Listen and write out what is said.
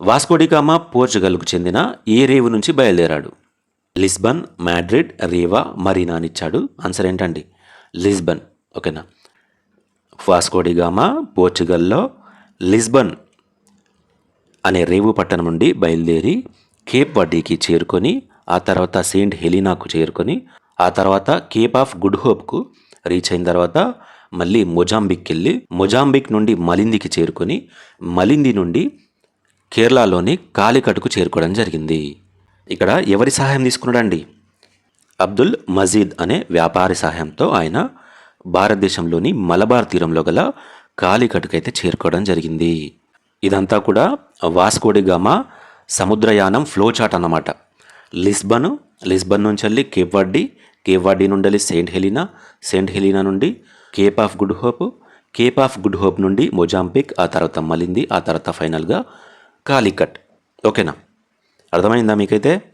Vasco da Gama పోర్చుగల్కు చెందిన ఏ రేవు నుంచి బయలుదేరాడు? లిస్బన్ మాడ్రిడ్ రీవా మరీనా అని ఇచ్చాడు. ఆన్సర్ ఏంటండి? లిస్బన్. ఓకేనా? వాస్కోడిగామా పోర్చుగల్లో లిస్బన్ అనే రేవు పట్టణం నుండి బయలుదేరి కేప్ వడ్డీకి చేరుకొని ఆ తర్వాత సెయింట్ హెలీనాకు చేరుకొని ఆ తర్వాత కేప్ ఆఫ్ గుడ్ హోప్కు రీచ్ అయిన తర్వాత మళ్ళీ మొజాంబిక్ వెళ్ళి మొజాంబిక్ నుండి మలిందికి చేరుకొని మలింది నుండి కేరళలోని కాలికటుకు చేరుకోవడం జరిగింది. ఇక్కడ ఎవరి సహాయం తీసుకున్నాడండి? అబ్దుల్ మజీద్ అనే వ్యాపారి సహాయంతో ఆయన భారతదేశంలోని మలబార్ తీరంలో గల కాలికటుకైతే చేరుకోవడం జరిగింది. ఇదంతా కూడా వాస్కోడిగామా సముద్రయానం ఫ్లో చాట్ అన్నమాట. లిస్బన్ లిస్బన్ నుంచి వెళ్ళి కేప్ వర్డీ నుండి వెళ్ళి సెయింట్ హెలీనా సెయింట్ హెలీనా నుండి Cape of Good Hope Cape of Good Hope నుండి మొజాంపిక్ ఆ తర్వాత మలింది ఆ తర్వాత ఫైనల్గా కాలికట్. ఓకేనా? అర్థమైందా మీకైతే?